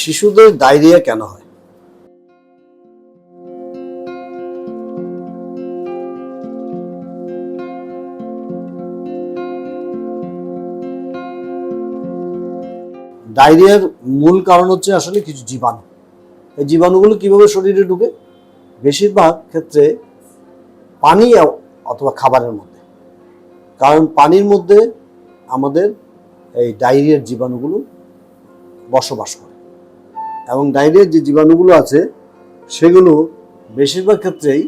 শিশুদের ডায়রিয়া কেন হয়? ডায়রিয়ার মূল কারণ হচ্ছে আসলে কিছু জীবাণু। এই জীবাণুগুলো কীভাবে শরীরে ঢুকে? বেশিরভাগ ক্ষেত্রে পানি অথবা খাবারের মধ্যে। কারণ পানির মধ্যে আমাদের এই ডায়রিয়ার জীবাণুগুলো বসবাস করে। এবং ডায়রিয়ার যে জীবাণুগুলো আছে, সেগুলো বেশিরভাগ ক্ষেত্রেই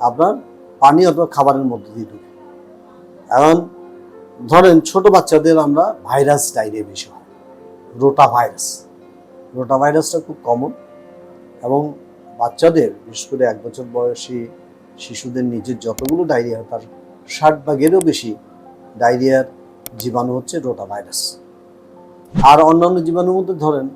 আপনার পানি অথবা খাবারের মধ্যে দিয়ে ঢুকে। এখন ধরেন ছোট বাচ্চাদের আমরা ভাইরাস ডায়রিয়া বেশি হয় রোটা ভাইরাস রোটা ভাইরাসটা খুব কমন এবং বাচ্চাদের, বিশেষ করে এক বছর বয়সী শিশুদের নিজের যতগুলো ডায়রিয়া হয়, তার ষাট ভাগেরও বেশি ডায়রিয়ার জীবাণু হচ্ছে রোটা ভাইরাস আর অন্যান্য জীবাণুর মধ্যে ধরেন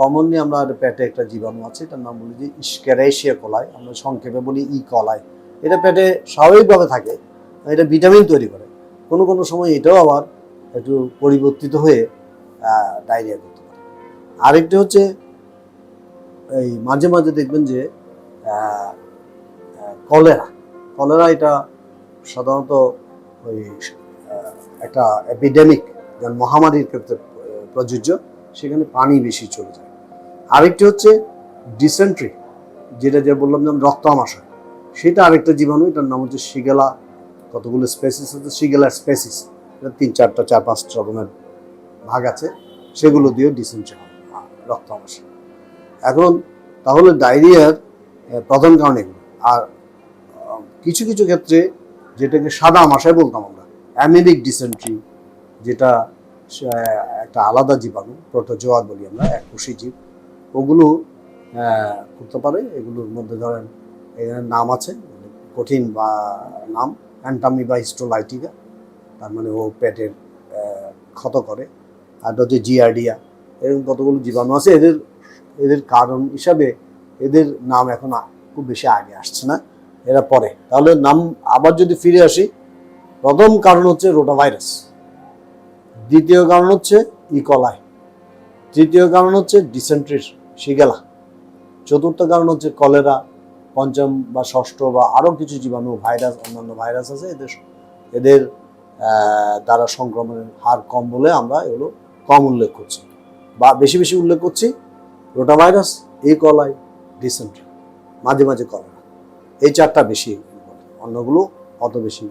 কমনলি আমরা পেটে একটা জীবাণু আছে, এটার নাম বলি যে স্ক্যারাইশিয়া কলাই আমরা সংক্ষেপে বলি ই কলাই এটা পেটে স্বাভাবিকভাবে থাকে, এটা ভিটামিন তৈরি করে। কোনো কোনো সময় এটাও আবার একটু পরিবর্তিত হয়ে ডায়রিয়া করতে পারে। আরেকটি হচ্ছে, এই মাঝে মাঝে দেখবেন যে কলেরা কলেরা এটা সাধারণত ওই একটা এপিডেমিক মহামারীর ক্ষেত্রে প্রযোজ্য। সেখানে পানি বেশি চলে যায়। আরেকটি হচ্ছে ডিসেন্ট্রি যেটা যে বললাম যেমন রক্ত আমাশয়, সেটা আরেকটা জীবাণু, এটার নাম হচ্ছে শিগেলা কতগুলো স্পেসিস আছে শিগেলা স্পেসিস তিন, চারটা, চার, পাঁচটা রকমের ভাগ আছে, সেগুলো দিয়ে ডিসেন্ট্রি হয়, রক্ত আমাশয়। এখন তাহলে ডায়রিয়ার প্রধান কারণ এগুলো। আর কিছু কিছু ক্ষেত্রে যেটাকে সাদা আমাশয় বলতাম আমরা, অ্যামিবিক ডিসেন্ট্রি যেটা একটা আলাদা জীবাণু প্রোটোজোয়া বলি আমরা, এক এককোষী জীব। ওগুলো করতে পারে। এগুলোর মধ্যে ধরেন এখানে নাম আছে কঠিন বা নাম অ্যান্টামি বা হিস্টোলাইটিকা। তার মানে ও পেটের ক্ষত করে। আর হচ্ছে জিয়ার্ডিয়া এরকম কতগুলো জীবাণু আছে। এদের এদের কারণ হিসাবে এদের নাম এখন খুব বেশি আগে আসছে না। এরা পরে। তাহলে নাম আবার যদি ফিরে আসি, প্রথম কারণ হচ্ছে রোটাভাইরাস। দ্বিতীয় কারণ হচ্ছে ইকলাই তৃতীয় কারণ হচ্ছে ডিসেন্ট্রির শিগেলা। চতুর্থ কারণ হচ্ছে কলেরা, পঞ্চম বা ষষ্ঠ বা আরও কিছু জীবাণু, ভাইরাস, অন্যান্য ভাইরাস আছে, এদের এদের দ্বারা সংক্রমণের হার কম বলে আমরা এগুলো কম উল্লেখ করছি। বা বেশি বেশি উল্লেখ করছি রোটা ভাইরাস এই কলাই ডিসেন্ট্রি মাঝে মাঝে কলেরা। এই চারটা বেশি অন্যগুলো অত বেশি